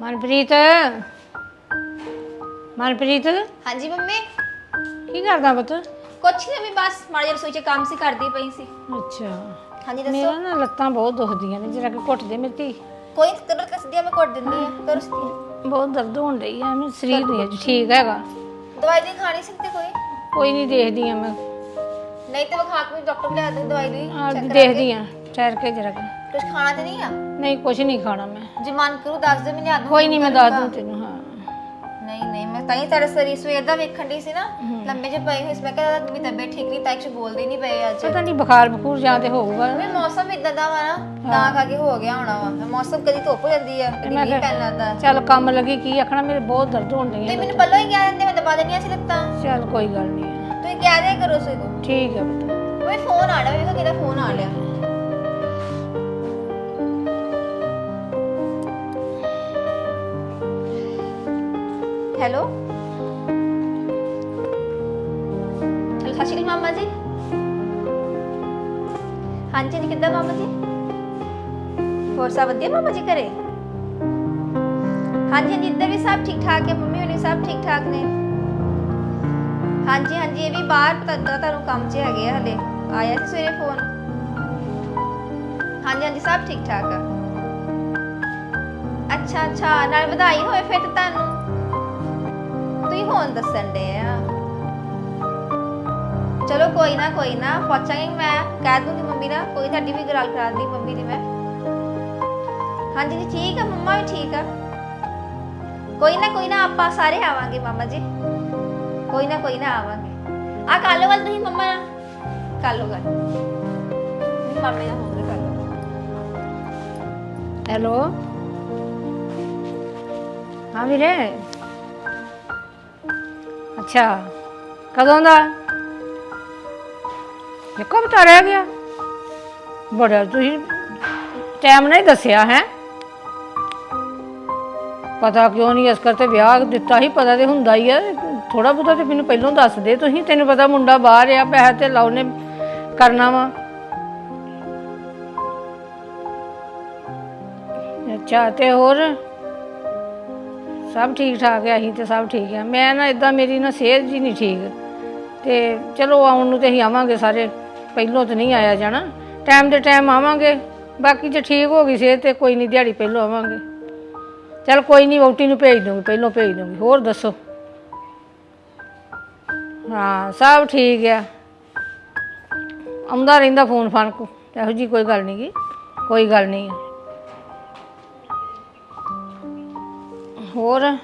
ਮਨਪ੍ਰੀਤ? ਮਨਪ੍ਰੀਤ? ਹਾਂਜੀ ਮੰਮੀ। ਕੀ ਕਰਦਾ ਪੁੱਤ? ਕੁਛ ਨਹੀਂ ਮੈਂ ਬਸ ਮਾੜੀ ਜਿਹੀ ਰਸੋਈ 'ਚ ਕੰਮ ਸੀ ਕਰਦੀ ਪਈ ਸੀ। ਅੱਛਾ। ਹਾਂਜੀ ਮੇਰਾ ਦੱਸੋ ਨਾ ਲੱਤਾਂ ਬਹੁਤ ਦੁਖਦੀਆਂ ਨੇ ਜਰਾ ਕਿ ਘੁੱਟ ਦੇ ਮੇਰੀ ਧੀ। ਕੋਈ ਕਰੋ ਕਸਦੀ ਮੈਂ ਕੱਟ ਦਿੰਦੀ ਆ ਕਰੋ ਬਹੁਤ ਦਰਦ ਹੋਣ ਰਹੀ ਹੈ ਮੈਨੂੰ ਸਰੀਰ ਨਹੀਂ ਅੱਜ ਠੀਕ ਹੈਗਾ। ਦਵਾਈ ਦੀ ਖਾਣੀ ਸੀ ਤੇ ਕੋਈ? ਕੋਈ ਨਹੀਂ ਦੇਖਦੀ ਆ ਮੈਂ। ਨਹੀਂ ਤੇ ਵਿਖਾ ਕੇ ਡਾਕਟਰ ਲਿਆ ਦੇ ਦਵਾਈ ਦੀ ਦੇਖਦੀ ਆ। ਠਹਿਰ ਕੇ ਜਰਾ ਕਿ। ਕੁਝ ਖਾਣਾ ਤੇ ਨਹੀਂ ਆ? ਨਹੀਂ ਕੁਝ ਨਹੀਂ ਖਾਣਾ ਮੈਂ। ਜੇ ਮਨ ਕਰੂ ਦੱਸ ਦੇ ਮੈਨੂੰ ਆਦੂ ਕੋਈ ਨਹੀਂ ਮੈਂ ਦੱਸ ਦੂੰ ਤੈਨੂੰ ਹਾਂ। ਨਹੀਂ ਨਹੀਂ ਮੈਂ ਤਾਂ ਹੀ ਤੇਰੇ ਸਰੀਰ ਸਵੇਰ ਦਾ ਵੇਖਣ ਦੀ ਸੀ ਨਾ। ਲੰਮੇ ਜਿਹੇ ਪਏ ਹੋਏ ਸੀ ਮੈਂ ਕਿਹਾ ਮੇਰੀ ਤਬੀਅਤ ਠੀਕ ਨਹੀਂ ਤਾਂ ਇੱਕ ਬੋਲਦੀ ਨਹੀਂ ਪਏ ਅੱਜ। ਪਤਾ ਨਹੀਂ ਬੁਖਾਰ ਬਖੂਰ ਜਾਂ ਤੇ ਹੋਊਗਾ। ਮੈਂ ਮੌਸਮ ਇਦਾਂ ਦਾ ਵਾ ਨਾ ਤਾਂ ਕਰਕੇ ਹੋ ਗਿਆ ਹੋਣਾ ਵਾ। ਮੌਸਮ ਕਦੀ ਧੁੱਪ ਹੋ ਜਾਂਦੀ ਆ ਕਦੀ ਮੀਂਹ ਪੈਣ ਲੱਗਦਾ। ਚੱਲ ਕੰਮ ਲੱਗੀ ਕੀ ਆਖਣਾ ਮੇਰੇ ਬਹੁਤ ਦਰਦ ਹੋਣ ਰਹੀ ਤੇ ਹੈ ਮੈਨੂੰ ਪੱਲੋਂ ਹੀ ਕਹਿ ਦਿੰਦੇ ਮੈਂ ਦਬਾ ਦੇਣੀਆਂ ਸੀ ਲੱਤਾਂ। ਚੱਲ ਕੋਈ ਗੱਲ ਨਹੀਂ। ਤੁਸੀਂ ਕਹਿ ਦਿਆ ਕਰੋ ਸੋ ਕੋ ਠੀਕ ਹੈ ਪੁੱਤ। ਕੋਈ ਫੋਨ ਆ ਰਿਹਾ ਵੇਖੋ ਕਿਹਦਾ ਫੋਨ ਆ ਰਿਹਾ। ਹੈਲੋ ਚਲ ਸਤਿ ਸ਼੍ਰੀ ਅਕਾਲ ਮਾਮਾ ਜੀ ਹਾਂਜੀ ਜੀ ਕਿੱਦਾਂ ਮਾਮਾ ਜੀ ਹੋਰ ਸਭ ਵਧੀਆ ਮਾਮਾ ਜੀ ਘਰੇ? ਹਾਂਜੀ ਹਾਂਜੀ ਇੱਧਰ ਵੀ ਸਭ ਠੀਕ ਠਾਕ ਹੈ, ਮੰਮੀ ਹੋਣੀ ਸਭ ਠੀਕ ਠਾਕ ਨੇ? ਹਾਂਜੀ ਹਾਂਜੀ ਇਹ ਵੀ ਬਾਹਰ ਪਤਾ ਤੁਹਾਨੂੰ ਕੰਮ 'ਚ ਹੈਗੇ ਆ ਹਲੇ। ਆਇਆ ਸੀ ਸਵੇਰੇ ਫੋਨ ਹਾਂਜੀ ਹਾਂਜੀ ਸਭ ਠੀਕ ਠਾਕ ਆ। ਅੱਛਾ ਅੱਛਾ, ਨਾਲ ਵਧਾਈ ਹੋਏ ਫਿਰ ਤੇ ਤੁਹਾਨੂੰ ਤੁਸੀਂ ਦੱਸਣ ਦੇ ਆ। ਚਲੋ ਕੋਈ ਨਾ ਕੋਈ ਨਾ ਪਹੁੰਚਾਂਗੇ ਮੈਂ, ਕਹਿ ਦੂੰਗੀ ਮੰਮੀ ਨਾਲ, ਕੋਈ ਤੁਹਾਡੀ ਵੀ ਗੱਲ ਕਰਾ ਦੀ ਮੰਮੀ ਦੀ ਮੈਂ। ਹਾਂਜੀ ਜੀ, ਠੀਕ ਆ, ਮੰਮਾ ਵੀ ਠੀਕ ਆ। ਕੋਈ ਨਾ ਕੋਈ ਨਾ, ਆਪਾਂ ਸਾਰੇ ਆਵਾਂਗੇ ਮਾਮਾ ਜੀ। ਕੋਈ ਨਾ ਕੋਈ ਨਾ, ਆਵਾਂਗੇ। ਆ ਕੱਲ ਵੱਲ ਤੁਸੀਂ ਮੰਮਾ ਨਾਲ। ਕਰ ਗੱਲ। ਮੰਮੀ ਨਾਲ ਹੋਂਗੇ ਕਰ ਹੈਲੋ। ਹਾਂ ਵੀਰੇ। ਅੱਛਾ, ਕਦੋਂ ਦਾ? ਇਹ ਕਬ ਰਹਿ ਗਿਆ। ਬੜਾ ਤੁਸੀਂ ਟਾਈਮ ਨਹੀਂ ਦੱਸਿਆ, ਹੈ? ਪਤਾ ਕਿਉਂ ਨਹੀਂ, ਇਸ ਕਰਕੇ ਵਿਆਹ ਦਿੱਤਾ ਹੀ ਪਤਾ ਤੇ ਹੁੰਦਾ ਹੀ ਆ। ਥੋੜਾ ਬਹੁਤਾ ਤੇ ਮੈਨੂੰ ਪਹਿਲਾਂ ਦੱਸ ਦੇ ਤੁਸੀਂ, ਤੈਨੂੰ ਪਤਾ ਮੁੰਡਾ ਬਾਹਰ ਆ, ਪੈਸਾ ਤੇ ਲਾਉਨੇ ਕਰਨਾ ਵਾ। ਅੱਛਾ, ਤੇ ਹੋਰ? ਸਭ ਠੀਕ ਠਾਕ ਹੈ ਅਸੀਂ ਤੇ ਸਭ ਠੀਕ ਹੈ ਮੈਂ ਨਾ ਇਦਾਂ ਮੇਰੀ ਨਾ ਸਿਹਤ ਜੀ ਨਹੀਂ ਠੀਕ। ਤੇ ਚਲੋ ਆਉਣ ਨੂੰ ਤੇ ਅਸੀਂ ਆਵਾਂਗੇ ਸਾਰੇ, ਪਹਿਲੋਂ ਤਾਂ ਨਹੀਂ ਆਇਆ ਜਾਣਾ। ਟਾਈਮ ਦੇ ਟਾਈਮ ਆਵਾਂਗੇ, ਬਾਕੀ ਜੇ ਠੀਕ ਹੋ ਗਈ ਸਿਹਤ ਤੇ ਕੋਈ ਨਹੀਂ, ਦਿਹਾੜੀ ਪਹਿਲੋਂ ਆਵਾਂਗੇ। ਚਲ ਕੋਈ ਨਹੀਂ ਵੋਟੀ ਨੂੰ ਭੇਜ ਦੂੰਗੀ ਪਹਿਲੋਂ ਭੇਜ ਦੂੰਗੀ ਹੋਰ ਦੱਸੋ? ਹਾਂ, ਸਭ ਠੀਕ ਆ। ਆਉਂਦਾ ਰਹਿੰਦਾ ਫੋਨ ਫਾਨ ਕੋ। ਇਹੋ ਜੀ ਕੋਈ ਗੱਲ ਨਹੀਂ ਗੀ, ਕੋਈ ਗੱਲ ਨਹੀਂ ਹੋਰ?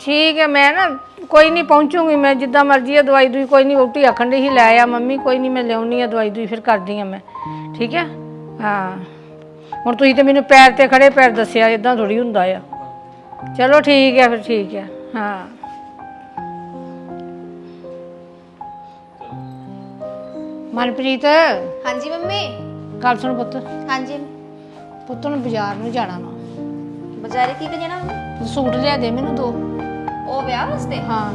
ਠੀਕ ਹੈ ਮੈਂ ਨਾ ਕੋਈ ਨਹੀਂ ਪਹੁੰਚੂਗੀ ਮੈਂ ਜਿੱਦਾਂ ਮਰਜ਼ੀ ਹੈ ਦਵਾਈ ਦੂਈ ਕੋਈ ਨਹੀਂ ਵੋਟੀ ਆਖਣ ਦੀ ਹੀ ਲੈ ਆ ਮੰਮੀ ਕੋਈ ਨਹੀਂ ਮੈਂ ਲਿਆਉਣੀ ਆ ਦਵਾਈ ਦੂਈ ਫਿਰ ਕਰਦੀ ਆ ਮੈਂ। ਠੀਕ ਹੈ? ਹਾਂ। ਹੁਣ ਤੁਸੀਂ ਤੇ ਮੈਨੂੰ ਪੈਰ ਤੇ ਖੜੇ ਪੈਰ ਦੱਸਿਆ ਇਦਾਂ ਥੋੜੀ ਹੁੰਦਾ ਆ। ਚਲੋ ਠੀਕ ਹੈ ਫਿਰ ਠੀਕ ਹੈ। ਹਾਂ। ਮਨਪ੍ਰੀਤ? ਹਾਂਜੀ ਮੰਮੀ। ਗੱਲ ਸੁਣ ਪੁੱਤ। ਹਾਂਜੀ। ਪੁੱਤ ਨੂੰ ਬਾਜ਼ਾਰ ਨੂੰ ਜਾਣਾ ਵਾ। ਬਾਜ਼ਾਰੇ ਕੀ ਕਰਨਾ ਮੰਮੀ ਸੂਟ ਲਿਆ ਦੇ ਮੈਨੂੰ ਦੋ। ਉਹ ਵਿਆਹ ਵਾਸਤੇ? ਹਾਂ।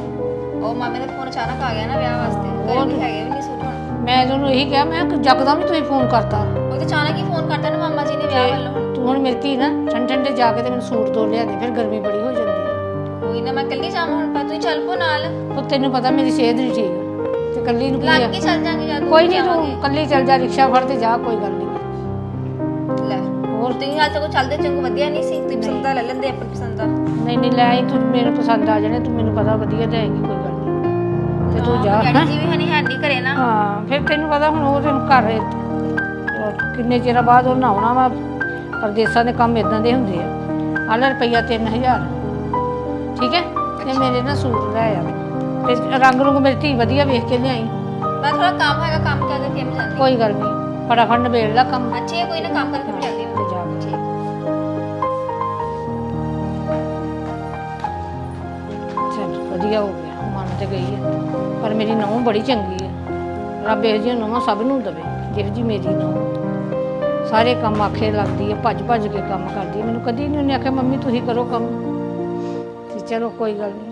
ਉਹ ਮਾਮੇ ਦਾ ਫੋਨ ਅਚਾਨਕ ਆ ਗਿਆ ਨਾ ਵਿਆਹ ਵਾਸਤੇ। ਘਰੇ ਵੀ ਹੈਗੇ ਵੀ ਨਹੀਂ ਸੂਟ ਹੁਣ। ਮੈਂ ਤੁਹਾਨੂੰ ਇਹੀ ਕਿਹਾ ਮੈਂ ਕਿ ਜਕਦਮ ਹੀ ਤੁਸੀਂ ਫੋਨ ਕਰਤਾ। ਉਹ ਤੇ ਅਚਾਨਕ ਹੀ ਫੋਨ ਕਰਤਾ ਨਾ ਮਾਮਾ ਜੀ ਨੇ ਵਿਆਹ ਵੱਲੋਂ ਤੂੰ ਹੁਣ ਮੇਰੀ ਧੀ ਨਾ ਠੰਡੇ ਠੰਡੇ ਜਾ ਕੇ ਤੇ ਮੈਨੂੰ ਸੂਟ ਦੋ ਲਿਆ ਦੇ ਫਿਰ ਗਰਮੀ ਬੜੀ ਹੋ ਜਾਂਦੀ ਹੈ। ਕੋਈ ਨਾ ਮੈਂ ਕੱਲੀ ਜਾਵਾਂ ਹੁਣ ਪਰ ਤੂੰ ਚੱਲ ਪੋ ਨਾਲ। ਉਹ ਤੈਨੂੰ ਪਤਾ ਮੇਰੀ ਸਿਹਤ ਨਹੀਂ ਠੀਕ। ਤੇ ਕੱਲੀ ਨੂੰ ਕੀ ਲੱਗ ਆ? ਕੇ ਚੱਲ ਜਾਾਂਗੇ ਜਾਂ ਕੋਈ ਨਹੀਂ ਤੂੰ ਕੱਲੀ ਚੱਲ ਜਾ ਰਿਕਸ਼ਾ ਫੜ ਤੇ ਜਾ ਕੋਈ ਗੱਲ ਨਹੀਂ ਹੋਰ ਤੁਸੀਂ ਹਾਲ ਤੱਕ ਚੱਲਦੇ ਚੰਗ ਵਧੀਆ ਨਹੀਂ ਸੀ ਤੁਸੀਂ ਪਸੰਦ ਦਾ ਲੈ ਲੈਂਦੇ ਆਪਣੀ ਪਸੰਦ ਦਾ? ਨਹੀਂ ਨਹੀਂ ਲੈ ਆਈ ਤੂੰ ਮੈਨੂੰ ਪਸੰਦ ਆ ਜਾਣੇ ਤੂੰ ਮੈਨੂੰ ਪਤਾ ਵਧੀਆ ਦੇਏਗੀ ਕੋਈ ਗੱਲ ਨਹੀਂ। ਤੇ ਤੂੰ ਜਾ। ਡੈਡੀ ਜੀ ਵੀ ਹਨੀ ਹੈ ਨਹੀਂ ਘਰੇ ਨਾ। ਹਾਂ ਫਿਰ ਤੈਨੂੰ ਪਤਾ ਹੁਣ ਉਹ ਤੈਨੂੰ ਘਰ ਉਹ ਕਿੰਨੇ ਚਿਰ ਬਾਅਦ ਉਹ ਨਹਾਉਣਾ ਵਾ ਪਰਦੇਸਾਂ ਦੇ ਕੰਮ ਇਦਾਂ ਦੇ ਹੁੰਦੇ ਆ। ਆਲਾ ਰੁਪਈਆ 3000 ਠੀਕ ਹੈ? ਤੇ ਮੇਰੇ ਨਾ ਸੂਟ ਲੈ ਆ। ਤੇ ਰੰਗ ਰੁੰਗ ਮੇਰੀ ਧੀ ਵਧੀਆ ਵੇਖ ਕੇ ਲਿਆਈ। ਮੈਂ ਥੋੜਾ ਕੰਮ ਹੈਗਾ ਕੰਮ ਕਰਕੇ ਫਿਰ ਮੈਂ ਜਾਂਦੀ। ਕੋਈ ਗੱਲ ਨਹੀਂ ਫਟਾਫਟ ਨਿਬੇੜ ਲੈ ਕੰਮ। ਅੱਛੀ ਹੈ ਕੋਈ ਨਾ ਕੰਮ ਕਰਕੇ ਮੈਂ ਜਾਂਦੀ ਹਾਂ ਵਧੀਆ ਹੋ ਗਿਆ ਮਨ ਤੇ ਗਈ ਹੈ। ਪਰ ਮੇਰੀ ਨੌਂ ਬੜੀ ਚੰਗੀ ਹੈ। ਰੱਬ ਇਹੋ ਜਿਹੀ ਨੌਂ ਸਭ ਨੂੰ ਦਵੇ ਜਿਹੋ ਜੀ ਮੇਰੀ ਨੌਂ ਸਾਰੇ ਕੰਮ ਆਖੇ ਲੱਗਦੀ ਹੈ ਭੱਜ ਭੱਜ ਕੇ ਕੰਮ ਕਰਦੀ ਹੈ। ਮੈਨੂੰ ਕਦੀ ਨਹੀਂ ਉਹਨੇ ਆਖਿਆ ਮੰਮੀ ਤੁਸੀਂ ਕਰੋ ਕੰਮ। ਤੇ ਚਲੋ ਕੋਈ ਗੱਲ ਨਹੀਂ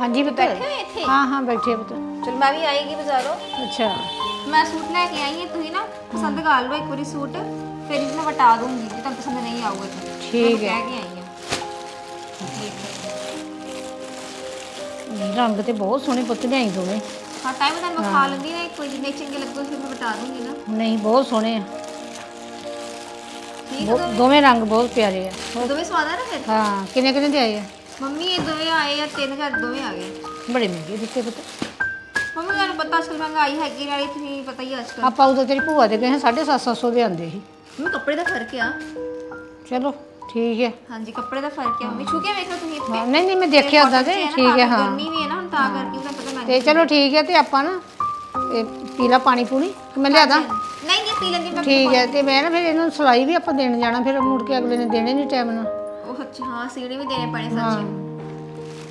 ਹਾਂਜੀ ਪੁੱਤ ਬੈਠੇ ਇੱਥੇ ਹਾਂ ਹਾਂ ਬੈਠੇ ਪੁੱਤ। ਚਲ ਮੈਂ ਵੀ ਆਏਗੀ ਬਾਜ਼ਾਰੋਂ। ਅੱਛਾ। ਮੈਂ ਸੂਟ ਲੈ ਕੇ ਆਈ ਹਾਂ ਤੁਸੀਂ ਨਾ ਪਸੰਦ ਕਰ ਲਓ ਇੱਕ ਵਾਰੀ ਸੂਟ। ਫਿਰ ਇਹਨੂੰ ਮੈਂ ਵਟਾ ਦੂੰਗੀ ਜੇ ਤੁਹਾਨੂੰ ਪਸੰਦ ਨਹੀਂ ਆਊਗਾ ਤਾਂ। ਠੀਕ ਹੈ। ਕਹਿ ਕੇ ਆਈ ਹਾਂ। ਠੀਕ ਹੈ। ਨਹੀਂ, ਰੰਗ ਤੇ ਬਹੁਤ ਸੋਹਣੇ ਪੁੱਤ ਲਿਆਈ ਦੋਵੇਂ। ਹਾਂ ਟਾਈਮ ਤੁਹਾਨੂੰ ਮੈਂ ਖਾ ਲੈਂਦੀ ਨਾ ਕੋਈ ਜਿੰਨੇ ਚੰਗੇ ਲੱਗੋ ਫਿਰ ਮੈਂ ਵਟਾ ਦੂੰਗੀ ਨਾ। ਨਹੀਂ ਬਹੁਤ ਸੋਹਣੇ ਆ। ਠੀਕ ਦੋਵੇਂ? ਰੰਗ ਬਹੁਤ ਪਿਆਰੇ ਆ। ਦੋਵੇਂ ਸਵਾਦ ਆ ਨਾ ਫਿਰ? ਹਾਂ ਕਿੰਨੇ ਕਿੰਨੇ ਦੇ ਆਏ ਆ? ਮੰਮੀ ਇਹ ਦੋਵੇਂ ਆਏ ਆ 3000 ਦੋਵੇਂ ਆ ਗਏ। ਬੜੇ ਮਹਿੰਗੇ ਦਿੱਤੇ ਪੁੱਤ। ਮੰਮੀ ਤੁਹਾਨੂੰ ਪਤਾ ਅਸਲ ਮਹਿੰਗਾਈ ਹੈਗੀ ਨਾਲੇ ਤੁਸੀਂ ਪਤਾ ਹੀ ਆ ਅੱਜ ਕੱਲ੍ਹ। ਆਪਾਂ ਉਦੋਂ ਤੇਰੀ ਭੂਆ ਦੇ ਗਏ ਹਾਂ 750 ਦੇ ਆਂਦੇ ਸੀ। ਮੰਮੀ ਕੱਪੜੇ ਦਾ ਫ਼ਰਕ ਆ। ਚਲੋ ਠੀਕ ਹੈ। ਹਾਂਜੀ ਕੱਪੜੇ ਦਾ ਫ਼ਰਕ ਆ। ਮੰਮੀ ਛੂ ਕੇ ਵੇਖੋ ਤੁਸੀਂ ਇੱਥੇ। ਹਾਂ, ਨਹੀਂ ਨਹੀਂ ਮੈਂ ਦੇਖਿਆ ਉਦਾਂ ਤੇ ਠੀਕ ਹੈ ਹਾਂ। ਗਰਮੀ ਵੀ ਹੈ ਨਾ ਹੁਣ ਤਾਂ ਕਰਕੇ ਉਹਦਾ ਪਤਾ ਲੱਗ ਤੇ ਚਲੋ ਠੀਕ ਹੈ ਤੇ ਆਪਾਂ ਨਾ ਇਹ ਪੀਲਾ ਪਾਣੀ ਪੂਣੀ ਕਿ ਮੈਂ ਲਿਆਦਾ ਨਹੀਂ ਨਹੀਂ ਪੀ ਲੈਂਦੀ ਮੈਂ ਠੀਕ ਹੈ ਤੇ ਮੈਂ ਨਾ ਫਿਰ ਇਹਨਾਂ ਨੂੰ ਸਿਲਾਈ ਵੀ ਆਪਾਂ ਦੇਣ ਜਾਣਾ ਫਿਰ ਮੁੜ ਕੇ ਅਗਲੇ ਨੇ ਦੇਣੇ ਨਹੀਂ ਟਾਈਮ ਨਾਲ। ਉਹ ਅੱਛਾ ਹਾਂ ਸੀੜੇ ਵੀ ਦੇਣੇ ਪੈਣੇ ਸੱਚ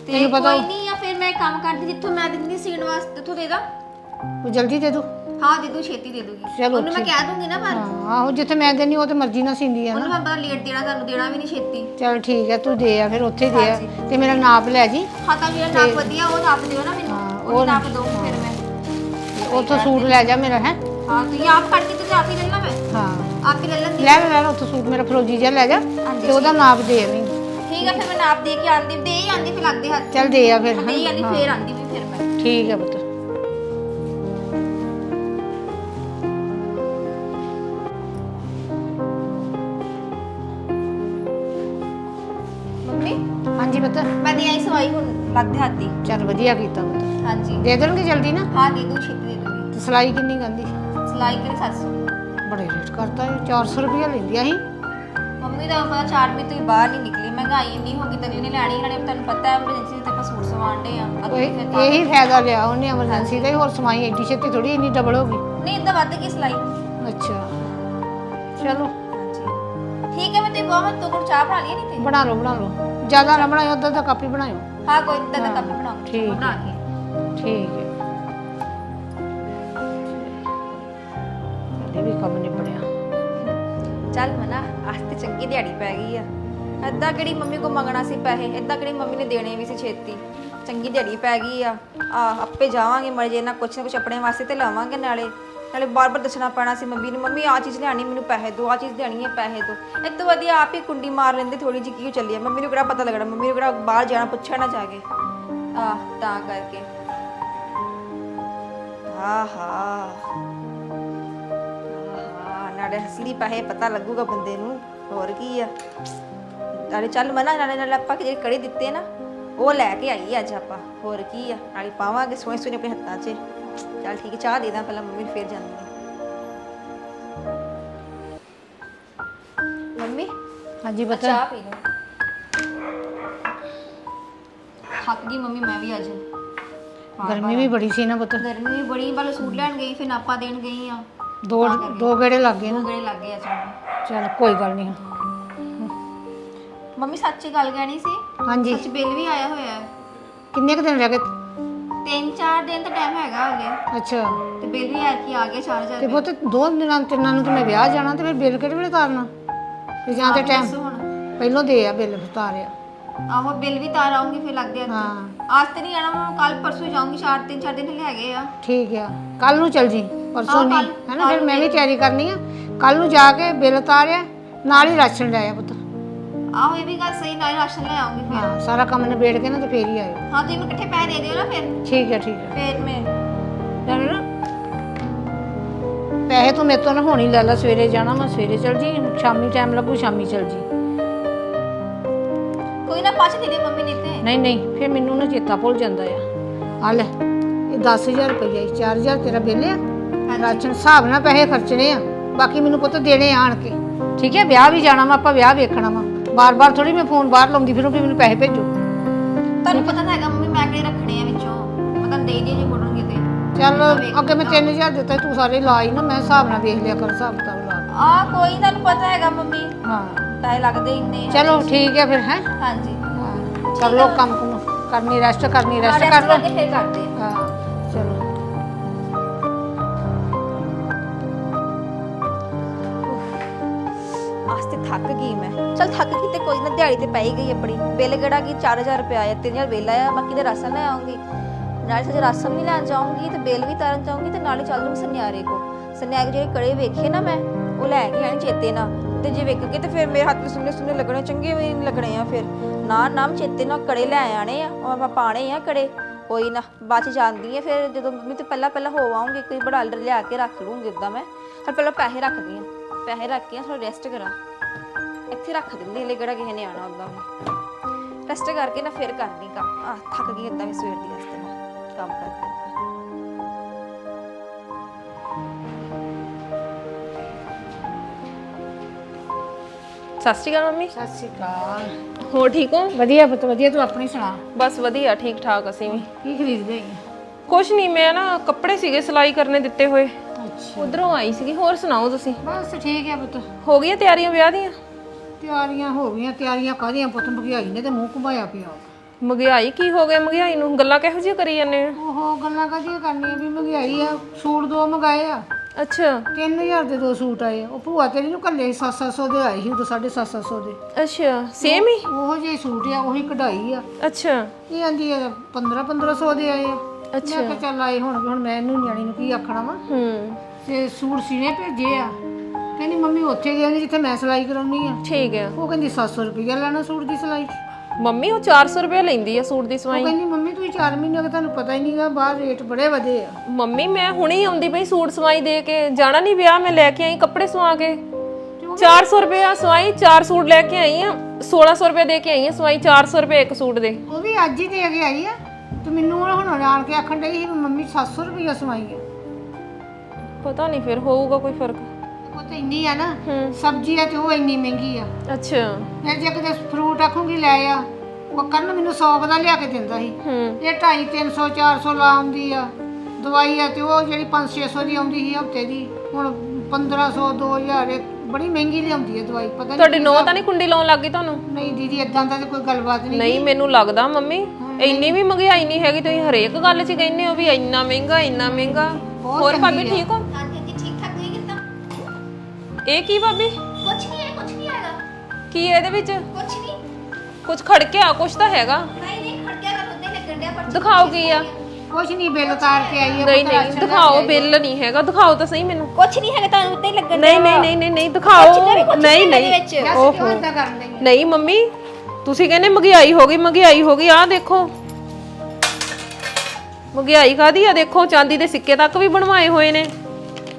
ਤੇ ਤੈਨੂੰ ਪਤਾ ਕੋਈ ਨਹੀਂ ਆ ਫਿਰ ਮੈਂ ਕੰਮ ਕਰਦੀ ਜਿੱਥੋਂ ਮੈਂ ਦਿੰਦੀ ਸੀਣ ਵਾਸਤੇ ਉੱਥੋਂ ਦੇ ਦਾਂ। ਉਹ ਜਲਦੀ ਦੇ ਦੋ। ਹਾਂ ਦੇ ਦੂੰ ਛੇਤੀ ਦੇ ਦੂਗੀ। ਚਲੋ ਉਹਨੂੰ ਮੈਂ ਕਹਿ ਦੂੰਗੀ ਨਾ ਪਰ ਹਾਂ ਆਹੋ ਜਿੱਥੇ ਮੈਂ ਦੇਣੀ ਉਹ ਤੇ ਮਰਜ਼ੀ ਨਾਲ ਸੀਂਦੀ ਆ ਨਾ। ਉਹਨੂੰ ਮੈਂ ਪਤਾ ਲੇਟ ਦੇਣਾ ਤੁਹਾਨੂੰ ਦੇਣਾ ਵੀ ਨਹੀਂ ਛੇਤੀ। ਚਲ ਠੀਕ ਹੈ ਤੂੰ ਦੇ ਆ ਫਿਰ ਉੱਥੇ ਦੇ ਆ। ਤੇ ਮੇਰਾ ਨਾਪ ਲੈ ਜੀ। ਹਾਂ ਤਾਂ ਜਿਹੜਾ ਨਾਪ ਵਧੀਆ ਉਹ ਨਾਪ ਦਿਓ ਨਾ ਮੈਨੂੰ। ਹਾਂ, ਉਹ ਨਾਪ ਦੋ ਫਿਰ ਮੈਂ। ਉੱਥੋਂ ਸੂਟ ਲੈ ਜਾ ਮੇਰਾ ਹੈ। ਹਾਂ ਤੁਸੀਂ ਆਪ ਫੜ ਕੇ ਤੇ ਆਪ ਹੀ ਲੈ ਲਾ ਮੈਂ। ਹਾਂ। ਆਪ ਹੀ ਲੈ ਲੈਂਦੀ ਲੈ ਲੈ ਲੈ ਉੱਥੋਂ ਸੂਟ ਮੇਰਾ ਫਰੋਜੀ ਜਿਹਾ ਲੈ ਜਾ। ਤੇ ਉਹਦਾ ਨਾਪ ਦੇ ਆਵੀਂ ਠੀਕ ਹੈ ਫਿਰ ਮੈਂ ਨਾਪ ਦੇ ਕੇ ਆਂਦੀ ਦੇ ਹੀ ਆਂਦੀ ਫਿਰ ਲੱਗਦੇ ਹੱਥ ਚਲ ਦੇ ਆ ਫਿਰ ਦੇ ਹੀ ਆਂਦੀ ਫੇਰ ਆਂਦੀ ਵੀ ਫਿਰ ਮੈਂ ਠੀਕ ਹੈ ਪੁੱਤ ਮੰਮੀ ਹਾਂਜੀ ਪੁੱਤ ਮੈਂ ਦੇ ਆਈ ਸਵਾਈ ਹੁਣ ਲੱਗਦੇ ਹੱਥ ਦੀ ਚਲ ਵਧੀਆ ਕੀਤਾ ਪੁੱਤ ਹਾਂਜੀ ਦੇ ਦੇਣਗੇ ਜਲਦੀ ਨਾ ਹਾਂ ਦੇ ਦੂੰ ਛੇਤੀ ਦੇ ਦੂੰਗੀ ਤੇ ਸਿਲਾਈ ਕਿੰਨੀ ਕਹਿੰਦੀ ਸਿਲਾਈ ਕਰੀ 700 ਬੜੇ ਰੇਟ ਕਰਤਾ ਇਹ 400 ਰੁਪਇਆ ਲੈਂਦੀਆਂ ਸੀ ਮੰਮੀ ਦਾ ਪਤਾ 4 ਮਹੀਨੇ ਤੋਂ ਹੀ ਬਾਹਰ ਨਹੀਂ ਨਿਕਲੀ। ਮਹਿੰਗਾਈ ਇੰਨੀ ਹੋ ਗਈ ਤਗਲੀ ਨੇ ਲੈਣੀ ਨਾਲੇ ਤੁਹਾਨੂੰ ਪਤਾ ਹੈ ਐਮਰਜੈਂਸੀ ਤੇ ਆਪਾਂ ਸੂਟ ਸਵਾਉਂਦੇ ਆ। ਅੱਗੇ ਫਿਰ ਤਾਂ- ਇਹੀ ਫਾਇਦਾ ਲਿਆ ਉਹਨੇ ਐਮਰਜੈਂਸੀ ਦਾ ਹੀ ਹੋਰ ਸਮਾਈ ਐਡੀ ਛੇਤੀ ਥੋੜੀ ਇੰਨੀ ਡਬਲ ਹੋ ਗਈ। ਨਹੀਂ ਇਦਾਂ ਵੱਧ ਗਈ ਸਿਲਾਈ। ਅੱਛਾ। ਚਲੋ। ਹਾਂਜੀ। ਠੀਕ ਹੈ ਮੈਂ ਤੇ ਬਹੁਤ ਤੋਂ ਕੋਲ ਚਾਹ ਬਣਾ ਲਈ ਨਹੀਂ ਤੇ ਬਣਾ ਲਓ ਬਣਾ ਲਓ। ਜ਼ਿਆਦਾ ਨਾ ਬਣਾਇਓ ਅੱਧਾ ਅੱਧਾ ਕੱਪ ਬਣਾਇਓ। ਹਾਂ ਕੋਈ ਇਦਾਂ ਦਾ ਕੱਪ ਬਣਾਉਂਗੀ। ਠੀਕ। ਬਣਾ ਕੇ। ਠੀਕ ਹੈ। ਚੱਲ ਮਨਾ ਅੱਜ ਤੇ ਚੰਗੀ ਦਿਹਾੜੀ ਪੈ ਗਈ ਆ। ਏਦਾਂ ਕਿਹੜੀ ਮੰਮੀ ਕੋ ਮੰਗਣਾ ਸੀ ਪੈਸੇ, ਏਦਾਂ ਕਿਹੜੀ ਮੰਮੀ ਨੇ ਦੇਣੇ ਵੀ ਸੀ ਛੇਤੀ। ਚੰਗੀ ਦਿਹਾੜੀ ਪੈ ਗਈ ਆ। ਆ, ਆਪੇ ਜਾਵਾਂਗੇ ਮਰਜੇ ਨਾਲ ਕੁਛ ਨਾ ਕੁਛ ਆਪਣੇ ਵਾਸਤੇ ਤੇ ਲਾਵਾਂਗੇ ਨਾਲੇ। ਨਾਲੇ ਬਾਰ-ਬਾਰ ਦੱਸਣਾ ਪੈਣਾ ਸੀ ਮੰਮੀ ਨੂੰ, ਮੰਮੀ ਆ ਚੀਜ਼ ਲਿਆਣੀ ਮੈਨੂੰ ਪੈਸੇ ਦਿਓ ਆ ਚੀਜ਼ ਦੇਣੀ ਹੈ, ਪੈਸੇ ਦਿਓ। ਇਹ ਤੋਂ ਵਧੀਆ ਆਪ ਹੀ ਕੁੰਡੀ ਮਾਰ ਲੈਂਦੇ ਥੋੜੀ ਜਿਹੀ ਕਿਉਂ ਚੱਲੀ ਆ। ਮੰਮੀ ਨੂੰ ਕਿਹੜਾ ਪਤਾ ਲੱਗਣਾ, ਮੰਮੀ ਨੂੰ ਕਿਹੜਾ ਬਾਹਰ ਜਾਣਾ, ਪੁੱਛਿਆ ਨਾ ਜਾ ਕੇ। ਆ ਤਾਂ ਕਰਕੇ। ਆਹਾ। ਨਾਲੇ ਅਸਲੀ ਪੈਸੇ ਪਤਾ ਲੱਗੂਗਾ ਬੰਦੇ ਨੂੰ ਹੋਰ ਕੀ ਆ। ਨਾਲੇ ਚੱਲ ਮਨਾ ਨਾਲੇ ਨਾਲੇ ਆਪਾਂ ਕਿ ਜਿਹੜੀ ਕੜੀ ਦਿੱਤੇ ਨਾ ਉਹ ਲੈ ਕੇ ਆਈ ਅੱਜ ਆਪਾਂ ਹੋਰ ਕੀ ਆ। ਨਾਲੇ ਪਾਵਾਂਗੇ ਸੋਹਣੇ ਸੋਹਣੇ ਆਪਣੇ ਹੱਥਾਂ 'ਚ। ਚੱਲ ਠੀਕ ਹੈ ਚਾਹ ਦੇ ਦਾਂ ਪਹਿਲਾਂ ਮੰਮੀ ਨੂੰ ਫੇਰ ਜਾਂਦੀ ਹਾਂ। ਮੰਮੀ ਹਾਂਜੀ ਪਤਾ। ਚਾਹ ਪੀ ਲਓ। ਥੱਕ ਗਈ ਮੰਮੀ ਮੈਂ ਵੀ ਅੱਜ। ਗਰਮੀ ਵੀ ਬੜੀ ਸੀ ਨਾ ਪੁੱਤ। ਗਰਮੀ ਵੀ ਬੜੀ ਵਾਲੇ ਸੂਟ ਲੈਣ ਗਈ ਫਿਰ ਨਾਪਾ ਦੇਣ ਗਈ ਆ। ਦੋ ਦੋ ਗੇੜੇ ਲੱਗ ਗਏ ਨਾ। ਗੜੇ ਲੱਗ ਗਏ ਮੈਨੂੰ। ਚਲ। ਕੋਈ ਗੱਲ ਨਹੀਂ। ਮੰਮੀ ਸੱਚੀ ਗੱਲ ਕਹਿਣੀ ਸੀ? ਹਾਂਜੀ। ਸੱਚ ਬਿੱਲ ਵੀ ਆਇਆ ਹੋਇਆ ਹੈ। ਕਿੰਨੇ ਕੁ ਦਿਨ ਰਹਿ ਗਏ? ਤਿੰਨ ਚਾਰ ਦਿਨ ਤਾਂ ਟਾਈਮ ਹੈਗਾ ਹਲੇ ਅੱਛਾ। ਤੇ ਬਿੱਲ ਵੀ ਆ ਕੀ ਆ ਗਿਆ 4000 ਤੇ ਪੁੱਤ ਦੋ ਦਿਨਾਂ ਤਿੰਨਾਂ ਨੂੰ ਤੇ ਮੈਂ ਵਿਆਹ ਜਾਣਾ ਤੇ ਫਿਰ ਬਿੱਲ ਕਿਹੜੇ ਵੇਲੇ ਤਾਰਨਾ? ਤੇ ਜਾਂ ਤੇ ਟਾਈਮ ਦੱਸੋ ਹੁਣ। ਪਹਿਲੋਂ ਦੇ ਆ ਬਿੱਲ ਤਾਰਿਆ। ਆਹੋ ਬਿੱਲ ਵੀ ਤਾਰ ਆਉਂਗੀ ਫਿਰ ਲੱਗਦੇ ਆ ਹਾਂ। ਅੱਜ ਤੇ ਨਹੀਂ ਆਣਾ ਮੈਂ ਕੱਲ ਪਰਸੋਂ ਜਾਊਂਗੀ ਚਾਰ ਤਿੰਨ ਚਾਰ ਦਿਨ ਹਲੇ ਹੈਗੇ ਆ। ਠੀਕ ਆ। ਕੱਲ ਨੂੰ ਚੱਲ ਜੀ। ਪਰਸੋਂ ਨਹੀਂ ਹੈਨਾ ਫਿਰ ਮੈਂ ਵੀ ਤਿਆਰੀ ਕਰਨੀ ਆ। ਕੱਲ ਨੂੰ ਜਾ ਕੇ ਬਿੱਲ ਤਾਰਿਆ ਨਾਲ ਹੀ ਰਾਸ਼ਨ ਲੈ ਆ ਪੁੱਤ। ਆਹੋ ਇਹ ਵੀ ਗੱਲ ਸਹੀ ਨਾਲ ਰਾਸ਼ਨ ਲੈ ਆਉਂਗੀ ਫਿਰ। ਹਾਂ ਸਾਰਾ ਕੰਮ ਨਿਬੇੜ ਕੇ ਨਾ ਤੇ ਫੇਰ ਹੀ ਆਇਓ। ਹਾਂ ਤੁਸੀਂ ਮੈਨੂੰ ਇਕੱਠੇ ਪੈਸੇ ਦੇ ਦਿਓ ਨਾ ਫਿਰ। ਠੀਕ ਹੈ ਠੀਕ ਹੈ। ਫਿਰ ਮੈਂ ਚੱਲ ਨਾ। ਪੈਸੇ ਤੂੰ ਮੇਰੇ ਤੋਂ ਨਾ ਹੋਣੀ ਲੈ ਲੈ ਸਵੇਰੇ ਜਾਣਾ ਮੈਂ ਸਵੇਰੇ ਚੱਲ ਜੀ ਸ਼ਾਮੀ ਟਾਈਮ ਲੱਗੂ ਸ਼ਾਮੀ ਚੱਲ ਜੀ। ਕੋਈ ਨਾ ਪਾਛ ਦੇ ਦੇ ਮੰਮੀ ਨੇ ਤੇ। ਨਹੀਂ ਨਹੀਂ ਫਿਰ ਮੈਨੂੰ ਨਾ ਚੇਤਾ ਭੁੱਲ ਜਾਂਦਾ ਆ। ਆ ਲੈ ਇਹ 10000 ਰੁਪਈਆ ਹੀ 4000 ਤੇਰਾ ਬਿੱਲ ਆ। ਰਾਸ਼ਨ ਹਿਸਾਬ ਨਾਲ ਪੈਸੇ ਖਰਚਣੇ ਆ। ਬਾਕੀ ਮੈਨੂੰ ਪੁੱਤ ਦੇਣੇ ਆਣ ਕੇ। ਠੀਕ ਹੈ ਵਿਆਹ ਵੀ ਜਾਣਾ ਵਾ ਆਪਾਂ ਵਿਆਹ ਵੇਖਣਾ ਵਾ। ਬਾਰ-ਬਾਰ ਥੋੜੀ ਮੈਂ ਫੋਨ ਬਾਹਰ ਲਾਉਂਦੀ ਫਿਰੂੰ ਵੀ ਮੈਨੂੰ ਪੈਸੇ ਭੇਜੋ। ਤੁਹਾਨੂੰ ਪਤਾ ਤਾਂ ਹੈਗਾ ਮੰਮੀ ਮੈਂ ਕਿਹੜੇ ਰੱਖਣੇ ਆ ਵਿੱਚੋਂ? ਮੈਂ ਤੁਹਾਨੂੰ ਦੇ ਦੇ ਜੇ ਮੁੜਨਗੇ ਤੇ। ਚੱਲ ਅੱਗੇ ਮੈਂ 3000 ਦਿੱਤਾ ਤੂੰ ਸਾਰੇ ਲਾਈ ਨਾ ਮੈਂ ਹਿਸਾਬ ਨਾਲ ਵੇਖ ਲਿਆ ਕਰ ਹਿਸਾਬ ਕਿਤਾਬ ਲਾ। ਆ ਕੋਈ ਤੁਹਾਨੂੰ ਪਤਾ ਹੈਗਾ ਮੰਮੀ। ਹਾਂ। ਪੈਸੇ ਲੱਗਦੇ ਇੰਨੇ। ਚਲੋ ਠੀਕ ਹੈ ਫਿਰ ਹੈ? ਹਾਂਜੀ। ਕਰ ਲੋ ਕੰਮ ਕੁਮ ਕਰਨੀ ਰੈਸਟ ਕਰਨੀ ਰੈਸਟ ਕਰ ਲੋ ਫਿਰ ਕਰਦੇ। ਹਾਂ। ਥੱਕ ਗਈ ਮੈਂ। ਚਲ ਥੱਕ ਗਈ ਤੇ ਕੋਈ ਨਾ, ਦਿਹਾੜੀ ਤੇ ਪੈ ਗਈ ਆਪਣੀ। ਬਿੱਲ ਕਿਹੜਾ ਕੀ 4000 ਰੁਪਏ ਆਇਆ 3000 ਬਿੱਲ ਆਇਆ ਬਾਕੀ ਦੇ ਰਾਸ਼ਨ ਲੈ ਆਉਂਗੀ। ਨਾਲੇ ਸੱਚ ਰਾਸ਼ਨ ਵੀ ਲੈਣ ਜਾਊਂਗੀ ਤੇ ਬਿੱਲ ਵੀ ਤਾਰਨ ਜਾਊਂਗੀ ਤੇ ਨਾਲੇ ਚੱਲ ਜੂੰਗੀ ਸੁਨਿਆਰੇ ਕੋ। ਸੁਨਿਆਰੇ ਜਿਹੜੇ ਕੜੇ ਵੇਖੇ ਨਾ ਮੈਂ, ਉਹ ਲੈ ਕੇ ਆਣੀ ਚੇਤੇ ਨਾਲ। ਤੇ ਜੇ ਵੇਖ ਕੇ ਤੇ ਫਿਰ ਮੇਰੇ ਹੱਥ ਵਿੱਚ ਸੁੰਨੇ ਸੁੰਨੇ ਲੱਗਣੇ, ਚੰਗੇ ਵੀ ਨਹੀਂ ਲੱਗਣੇ ਆ ਫਿਰ। ਨਾ ਨਾਮ ਚੇਤੇ ਨਾਲ ਕੜੇ ਲੈ ਆਣੇ ਆ, ਉਹ ਆਪਾਂ ਪਾਣੇ ਆ ਕੜੇ। ਕੋਈ ਨਾ, ਬਾਅਦ ਚ ਜਾਂਦੀ ਆ ਫਿਰ, ਜਦੋਂ ਮੰਮੀ ਤੇ ਪਹਿਲਾਂ ਪਹਿਲਾਂ ਹੋ ਆਉਂਗੀ ਕੋਈ ਬੜਾ ਆਰਡਰ ਲਿਆ ਕੇ ਰੱਖ ਲੂੰਗੀ ਉਦਾਂ ਮੈਂ। ਪਰ ਪਹਿਲਾਂ ਪੈਸੇ ਰੱਖਦੀ ਆ, ਪੈਸੇ ਰੱਖ ਕੇ ਥੋੜਾ ਰੈਸਟ ਕਰਾਂ। ਇੱਥੇ ਰੱਖ ਦਿੰਦੀ ਹਲੇ ਕਿਹੜਾ ਕਿਸੇ ਨੇ ਆਣਾ ਉਦਾਂ ਵੀ ਰੈਸਟ ਕਰਕੇ ਨਾ ਫਿਰ ਕਰਦੀ ਕੰਮ। ਆ ਥੱਕ ਗਈ ਇਦਾਂ ਵੀ ਸਵੇਰ ਦੀ ਵਾਸਤੇ ਮੈਂ ਕੰਮ ਕਰ ਕਰਕੇ ਸਤਿ ਸ਼੍ਰੀ ਅਕਾਲ ਮੰਮੀ। ਸਤਿ ਸ਼੍ਰੀ ਅਕਾਲ। ਹੋਰ ਠੀਕ ਹੋ? ਵਧੀਆ ਪੁੱਤ ਵਧੀਆ। ਤੂੰ ਆਪਣੀ ਸੁਣਾ? ਬਸ ਵਧੀਆ ਠੀਕ ਠਾਕ ਅਸੀਂ ਵੀ। ਕੀ ਖਰੀਦਦੇ ਹੈ ਕੁਛ ਨਹੀਂ ਮੈਂ ਨਾ ਕੱਪੜੇ ਸੀਗੇ ਸਿਲਾਈ ਕਰਨੇ ਦਿੱਤੇ ਹੋਏ। ਅੱਛਾ। ਉਧਰੋਂ ਆਈ ਸੀਗੀ। ਹੋਰ ਸੁਣਾਓ ਤੁਸੀਂ? ਬਸ ਠੀਕ ਹੈ ਪੁੱਤ। ਹੋ ਗਈਆਂ ਤਿਆਰੀਆਂ ਵਿਆਹ ਦੀਆਂ? ਤਿਆਰੀਆਂ ਹੋ ਗਈਆਂ ਤਿਆਰੀਆਂ ਕਾਹਦੀਆਂ? ਪੁੱਤ ਮਹਿੰਗਾਈ ਨੇ ਤੇ ਮੂੰਹ ਘੁਮਾਇਆ ਪਿਆ। ਮਹਿੰਗਾਈ ਕੀ ਹੋ ਗਿਆ ਮਹਿੰਗਾਈ ਨੂੰ ਗੱਲਾਂ ਕਿਹੋ ਜਿਹੀਆਂ ਕਰੀ ਜਾਂਦੇ ਉਹ ਗੱਲਾਂ ਕਾਹਦੀਆਂ ਕਰਨੀਆਂ ਵੀ ਮਹਿੰਗਾਈ ਆ ਸੂਟ ਦੋ ਮੰਗਾਏ ਆ। ਅੱਛਾ। 3000 ਦੇ ਦੋ ਸੂਟ ਆਏ ਆ। ਉਹ ਭੂਆ ਤੇਰੀ ਨੂੰ ਕੱਲੇ 700 ਦੇ ਆਏ ਸੀ ਉਦੋਂ 750 ਦੇ। ਅੱਛਾ ਸੇਮ ਹੀ? ਉਹੋ ਜਿਹੇ ਸੂਟ ਆ ਉਹੀ ਕਢਾਈ ਆ। ਅੱਛਾ। ਇਹ ਆਂਦੀ ਆ 15 1500 ਦੇ ਆਏ ਆ। ਮੈਂ ਕਿਹਾ ਚੱਲ ਆਏ ਹੁਣ ਹੁਣ ਮੈਂ ਇਹਨੂੰ ਨਿਆਣੀ ਨੂੰ ਕੀ ਆਖਣਾ ਵਾ? ਹੂੰ। ਤੇ ਸੂਟ ਸੀਨੇ ਭੇਜੇ ਆ। ਕਹਿੰਦੀ ਮੰਮੀ ਉੱਥੇ ਗਏ ਨੇ ਜਿੱਥੇ ਮੈਂ ਸਿਲਾਈ ਕਰਾਉਣੀ ਆ। ਠੀਕ ਹੈ ਉਹ ਕਹਿੰਦੀ 700 ਰੁਪਇਆ ਲੈਣਾ ਸੂਟ ਦੀ ਸਿਲਾਈ ਮੰਮੀ ਉਹ 400 ਰੁਪਏ ਲੈਂਦੀ ਆ ਸੂਟ ਦੀ ਉਹ ਸਵਾਈ। ਕਹਿੰਦੀ ਮੰਮੀ ਤੁਸੀਂ 4 ਮਹੀਨੇ ਗਏ ਤੁਹਾਨੂੰ ਪਤਾ ਹੀ ਨਹੀਂਗਾ ਬਾਹਰ ਰੇਟ ਬੜੇ ਵਧੇ ਆ। ਮੰਮੀ ਮੈਂ ਹੁਣੇ ਹੀ ਆਉਂਦੀ ਪਈ ਸੂਟ ਸਵਾਈ ਦੇ ਕੇ। ਜਾਣਾ ਨਹੀਂ ਵਿਆਹ ਮੈਂ ਲੈ ਕੇ ਆਈ ਕੱਪੜੇ ਸਵਾ ਕੇ। 400 ਰੁਪਏ ਆ ਸਵਾਈ 4 ਸੂਟ ਲੈ ਕੇ ਆਈ ਆ। 1600 ਰੁਪਏ ਦੇ ਕੇ ਆਈ ਆ ਸਵਾਈ 400 ਰੁਪਏ ਇੱਕ ਸੂਟ ਦੇ। ਉਹ ਵੀ ਅੱਜ ਹੀ ਦੇ ਕੇ ਆਈ ਆ। ਤੇ ਮੈਨੂੰ ਹੁਣ ਆਣ ਕੇ ਆਖਣ ਡਈ ਸੀ ਵੀ ਮੰਮੀ 700 ਰੁਪਇਆ ਸਵਾਈ ਆ। ਪਤਾ ਨਹੀਂ ਫਿਰ ਹੋਊਗਾ ਕੋਈ ਫ਼ਰਕ। ਉਹ ਤੇ ਇੰਨੀ ਆ ਨਾ ਹੂੰ। ਸਬਜ਼ੀ ਆ ਤੇ ਉਹ ਇੰਨੀ ਮਹਿੰਗੀ ਆ। ਅੱਛਾ। ਮੈਂ ਜੇ ਕਿਤੇ ਫਰੂਟ ਆਖੂੰਗੀ ਲੈ ਆ। ਉਹ ਕਰਨ ਮੈਨੂੰ 100 ਦਾ ਲਿਆ ਕੇ ਦਿੰਦਾ ਸੀ। ਹੂੰ। ਇਹ 250 300 400 ਲਾ ਆਉਂਦੀ ਆ। ਦਵਾਈ ਆ ਤੇ ਉਹ ਜਿਹੜੀ 5 600 ਦੀ ਆਉਂਦੀ ਸੀ ਹਫ਼ਤੇ ਦੀ। ਹੁਣ 1500 2000 ਇਹ ਬੜੀ ਮਹਿੰਗੀ ਲਿਆਉਂਦੀ ਹੈ ਦਵਾਈ ਪਤਾ ਨਹੀਂ ਤੁਹਾਡੀ ਨੋ ਤਾਂ ਨਹੀਂ ਕੁੰਡੀ ਲਾਉਣ ਲੱਗੀ ਤੁਹਾਨੂੰ? ਨਹੀਂ ਦੀਦੀ ਇਦਾਂ ਦਾ ਤੇ ਕੋਈ ਗੱਲਬਾਤ ਨਹੀਂ ਨਹੀਂ ਮੈਨੂੰ ਲੱਗਦਾ ਮੰਮੀ ਇੰਨੀ ਵੀ ਮਹਿੰਗਾਈ ਨਹੀਂ ਹੈਗੀ ਤੁਸੀਂ ਹਰੇਕ ਗੱਲ 'ਚ ਕਹਿੰਦੇ ਹੋ ਵੀ ਇੰਨਾ ਮਹਿੰਗਾ ਇੰਨਾ ਮਹਿੰਗਾ। ਹੋਰ ਭਾਬੀ ਠੀਕ ਹੋ? ਇਹ ਕੀ ਭਾਬੀ? ਕੁਛ ਨਹੀਂ ਹੈ ਕੁਛ ਨਹੀਂ ਹੈਗਾ। ਕੀ ਇਹਦੇ ਵਿੱਚ? ਕੁਛ ਨਹੀਂ। ਕੁਝ ਖੜਕਿਆ ਕੁਝ ਤਾਂ ਹੈਗਾ। ਨਹੀਂ ਨਹੀਂ ਖੜਕਿਆ ਕਰ ਉੱਤੇ ਲੱਗਣ ਡਿਆ ਪਰ ਦਿਖਾਓ ਕੀ ਆ। ਕੁਛ ਨਹੀਂ ਬਿੱਲ ਉਤਾਰ ਕੇ ਆਈ ਹੈ ਨਹੀਂ ਨਹੀਂ ਦਿਖਾਓ ਬਿੱਲ ਨਹੀਂ ਹੈਗਾ ਦਿਖਾਓ ਤਾਂ ਸਹੀ ਮੈਨੂੰ। ਕੁਛ ਨਹੀਂ ਹੈਗਾ ਤੁਹਾਨੂੰ ਉੱਤੇ ਲੱਗਣ ਨਹੀਂ ਨਹੀਂ ਨਹੀਂ ਨਹੀਂ ਨਹੀਂ ਦਿਖਾਓ। ਨਹੀਂ ਨਹੀਂ ਲਈ ਨਹੀਂ ਮੰਮੀ ਤੁਸੀਂ ਕਹਿੰਦੇ ਮਹਿੰਗਾਈ ਹੋ ਗਈ ਮਹਿੰਗਾਈ ਹੋ ਗਈ ਆਹ ਦੇਖੋ। ਮਹਿੰਗਾਈ ਕਾਦੀ ਆ ਦੇਖੋ ਚਾਂਦੀ ਦੇ ਸਿੱਕੇ ਤੱਕ ਵੀ ਬਣਵਾਏ ਹੋਏ ਨੇ।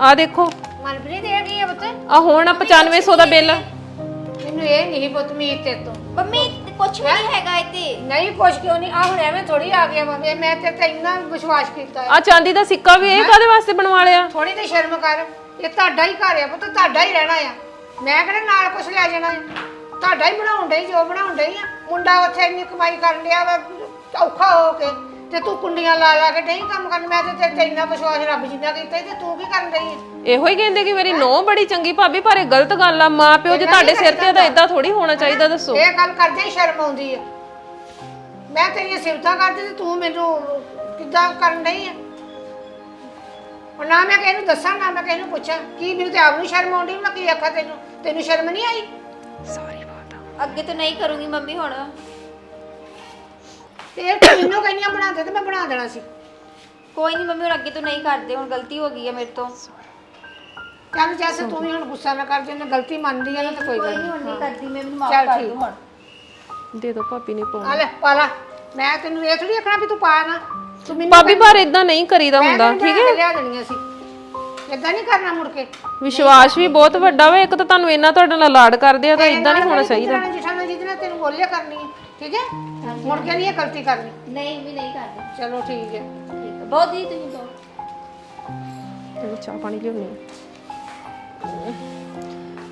ਆਹ ਦੇਖੋ। ਮਨਪ੍ਰੀਤ ਹੈ ਪੁੱਤ? ਆ ਹੁਣ ਆ 9500 ਦਾ ਬਿੱਲ। ਮੈਨੂੰ ਇਹ ਨਹੀਂ ਪੁੱਤ ਮੀਤ ਤੇ ਤੋਂ। ਮੰਮੀ ਕੁਛ ਵੀ ਨਹੀਂ ਹੈਗਾ ਇੱਥੇ। ਨਹੀਂ ਕੁਛ ਕਿਉਂ ਨਹੀਂ? ਆ ਹੁਣ ਐਵੇਂ ਥੋੜੀ ਆ ਗਿਆ ਵਾ। ਇਹ ਮੈਂ ਤੇ ਤੇ ਇੰਨਾ ਵਿਸ਼ਵਾਸ ਕੀਤਾ ਹੈ ਆ ਚਾਂਦੀ ਦਾ ਸਿੱਕਾ ਵੀ ਇਹ ਕਾਦੇ ਵਾਸਤੇ ਬਣਵਾ ਲਿਆ? ਥੋੜੀ ਤੇ ਸ਼ਰਮ ਕਰ। ਇਹ ਤੁਹਾਡਾ ਹੀ ਘਰ ਆ ਪੁੱਤ ਤੁਹਾਡਾ ਹੀ ਰਹਿਣਾ ਆ। ਮੈਂ ਕਿਹੜਾ ਨਾਲ ਕੁਛ ਲੈ ਜਾਣਾ ਆ? ਤੁਹਾਡਾ ਹੀ ਬਣਾਉਣ ਡਈ ਜੋ ਬਣਾਉਣ ਡਈ ਆ। ਮੁੰਡਾ ਉੱਥੇ ਇੰਨੀ ਕਮਾਈ ਕਰਨ ਲਿਆ ਵਾ ਔਖਾ ਹੋ ਕੇ। ਤੇ ਤੂੰ ਕੁੰਡੀਆਂ ਲਾ ਲਾ ਕੇ ਨਹੀਂ ਕੰਮ ਕਰਨ? ਮੈਂ ਤੇ ਤੇਰੇ ਤੇ ਇੰਨਾ ਵਿਸ਼ਵਾਸ ਰੱਬ ਜਿੰਨਾ ਕੀਤਾ ਸੀ ਤੇ ਤੂੰ ਕੀ ਕਰਨ ਆ ਇਹੋ ਹੀ ਕਹਿੰਦੇ ਕਿ ਮੇਰੀ ਨੋ ਬੜੀ ਚੰਗੀ ਭਾਬੀ ਪਰ ਇਹ ਗਲਤ ਗੱਲ ਆ। ਮਾਂ ਪਿਓ ਜੇ ਤੁਹਾਡੇ ਸਿਰ ਤੇ ਆ ਤਾਂ ਇਦਾਂ ਥੋੜੀ ਹੋਣਾ ਚਾਹੀਦਾ ਦੱਸੋ। ਇਹ ਗੱਲ ਕਰਦੇ ਹੀ ਸ਼ਰਮ ਆਉਂਦੀ ਆ ਮੈਂ ਤੇਰੀਆਂ ਸਿਫਤਾਂ ਕਰਦੀ ਤੇ ਤੂੰ ਮੈਨੂੰ ਕਿੱਦਾਂ ਕਰਨ ਡਈ ਆ ਹੁਣ ਨਾ ਮੈਂ ਕਿਸੇ ਨੂੰ ਦੱਸਾਂ ਨਾ ਮੈਂ ਕਿਸੇ ਨੂੰ ਪੁੱਛਾਂ। ਕੀ ਮੈਨੂੰ ਤੇ ਆਪ ਨੂੰ ਸ਼ਰਮ ਆਉਂਦੀ ਮੈਂ ਕੀ ਆਖਾਂ ਤੈਨੂੰ? ਤੈਨੂੰ ਸ਼ਰਮ ਨਹੀਂ ਆਈ? ਸਾਰੀ ਬਾਤ ਅੱਗੇ ਤੋਂ ਨਹੀਂ ਕਰੂੰਗੀ ਮੰਮੀ ਹੁਣ। ਤੇ ਇਹ ਤਾਂ ਮੈਨੂੰ ਕਹਿੰਦੀਆਂ ਬਣਾ ਦੇ ਤੇ ਮੈਂ ਬਣਾ ਦੇਣਾ ਸੀ। ਕੋਈ ਨਹੀਂ ਮੰਮੀ ਹੁਣ ਅੱਗੇ ਤੋਂ ਨਹੀਂ ਕਰਦੇ ਹੁਣ ਗਲਤੀ ਹੋ ਗਈ ਹੈ ਮੇਰੇ ਤੋਂ। ਚੱਲ ਜੈਸੇ ਤੂੰ ਵੀ ਹੁਣ ਗੁੱਸਾ ਨਾ ਕਰ ਜੇ ਨਾ ਗਲਤੀ ਮੰਨਦੀ ਆ ਨਾ ਤਾਂ ਕੋਈ ਗੱਲ ਨਹੀਂ ਹੁਣ ਨਹੀਂ ਕਰਦੀ ਮੈਂ ਮੈਨੂੰ ਮਾਫ ਚੱਲ ਕਰ ਠੀਕ। ਹੁਣ। ਦੇ ਦੋ ਭਾਬੀ ਨੇ ਪਾਉਣਾ। ਆ ਲੈ ਪਾ ਲਾ। ਮੈਂ ਤੈਨੂੰ ਇਹ ਥੋੜੀ ਆਖਣਾ ਵੀ ਤੂੰ ਪਾ ਨਾ। ਤੂੰ ਮੈਨੂੰ ਭਾਬੀ ਪਰ ਇਦਾਂ ਨਹੀਂ ਕਰੀਦਾ ਹੁੰਦਾ ਠੀਕ ਹੈ? ਲਿਆ ਦੇਣੀਆਂ ਸੀ। ਇਦਾਂ ਨਹੀਂ ਕਰਨਾ ਮੁੜ ਕੇ। ਵਿਸ਼ਵਾਸ ਵੀ ਬਹੁਤ ਵੱਡਾ ਵਾ ਇੱਕ ਤਾਂ ਤੁਹਾਨੂੰ ਇੰਨਾ ਤੁਹਾਡੇ ਨਾਲ ਲਾਡ ਕਰਦੇ ਆ ਤਾਂ ਇਦਾਂ ਨਹੀਂ ਹੋਣਾ ਚਾਹੀਦਾ। ਜਿਠਾਣਾ ਜਿਹਦੇ ਨਾਲ ਤੈਨੂੰ ਬੋਲਿਆ ਕਰਨੀ ਹੈ ਠੀਕ ਹੈ? ਮੁੜ ਕੇ ਨਹੀਂ ਇਹ ਗਲਤੀ ਕਰਨੀ। ਨਹੀਂ ਵੀ ਨਹੀਂ ਕਰਦੇ। ਚਲੋ ਠੀਕ ਹੈ। ਠੀਕ ਹੈ। ਬਹੁਤ ਜੀ ਤੁਸੀਂ ਬਹੁਤ। ਚਲੋ ਚਾਹ ਪਾਣੀ ਲਿਆਉਣੀ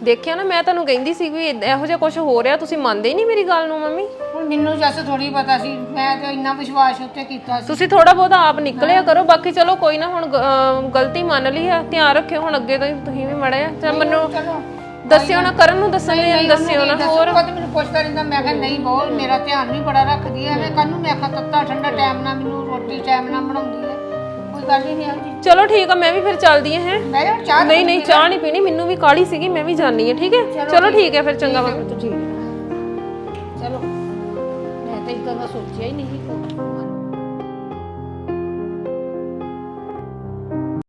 ਦੇਖਿਆ ਨਾ ਮੈਂ ਤੁਹਾਨੂੰ ਕਹਿੰਦੀ ਸੀ ਵੀ ਏਦਾਂ- ਇਹੋ ਜਿਹਾ ਕੁਝ ਹੋ ਰਿਹਾ ਤੁਸੀਂ ਮੰਨਦੇ ਹੀ ਨਹੀਂ ਮੇਰੀ ਗੱਲ ਨੂੰ ਮੰਮੀ? ਹੁਣ ਮੈਨੂੰ ਜੱਸ ਥੋੜੀ ਪਤਾ ਸੀ ਮੈਂ ਤੇ ਇੰਨਾ ਵਿਸ਼ਵਾਸ ਉੱਤੇ ਕੀਤਾ ਸੀ। ਤੁਸੀਂ ਥੋੜਾ ਬਹੁਤਾ ਆਪ ਨਿਕਲਿਆ ਕਰੋ ਬਾਕੀ ਚਲੋ ਕੋਈ ਨਾ ਹੁਣ ਗ- ਅਮ ਗਲਤੀ ਮੰਨ ਲਈ ਆ ਧਿਆਨ ਰੱਖਿਓ ਹੁਣ ਅੱਗੇ ਤੋਂ ਹੀ ਤੁਸੀਂ ਵੀ ਮੜਿਆ ਚਲ ਮੈਨੂੰ ਚਲੋ। ਦੱਸਿਓ ਨਾ ਕਰਨ ਨੂੰ ਦੱਸਣ ਲਈ ਦੱਸਿਓ ਨਾ। ਹੋਰ? ਤੇ ਮੈਨੂੰ ਪੁੱਛਦਾ ਰਹਿੰਦਾ ਮੈਂ ਕਿਹਾ ਨਹੀਂ ਬਹੁਤ ਮੇਰਾ ਧਿਆਨ ਵੀ ਬੜਾ ਰੱਖਦੀ ਹੈ ਐਵੇਂ ਕੱਲ ਨੂੰ ਮੈਂ ਆਖਾਂ ਤੱਤਾ ਠੰਡਾ ਟਾਈਮ ਨਾਲ ਮੈਨੂੰ ਰੋਟੀ ਟਾਈਮ ਨਾਲ ਬਣਾਉਂਦੀ ਉਹ ਕੋਈ ਗੱਲ ਹੀ ਨਹੀਂ ਆ ਜੀ ਚਲੋ ਠੀਕ ਆ ਮੈਂ ਵੀ ਫਿਰ ਚੱਲਦੀ ਹਾਂ ਹੈ। ਮੈਂ ਹੁਣ ਚਾਹ ਨਹੀਂ ਨਹੀਂ ਚਾਹ ਨਹੀਂ ਪੀਣੀ ਮੈਨੂੰ ਵੀ ਕਾਲੀ ਸੀਗੀ ਮੈਂ ਵੀ ਜਾਣੀ ਹੈ ਠੀਕ ਹੈ ਚਲੋ ਠੀਕ ਹੈ ਫਿਰ ਚੰਗਾ ਵਾ ਤੂੰ ਠੀਕ ਚਲੋ ਮੈਂ ਤਾਂ ਇਦਾਂ ਦਾ ਸੋਚਿਆ ਹੀ ਨਹੀਂ ਸੀ।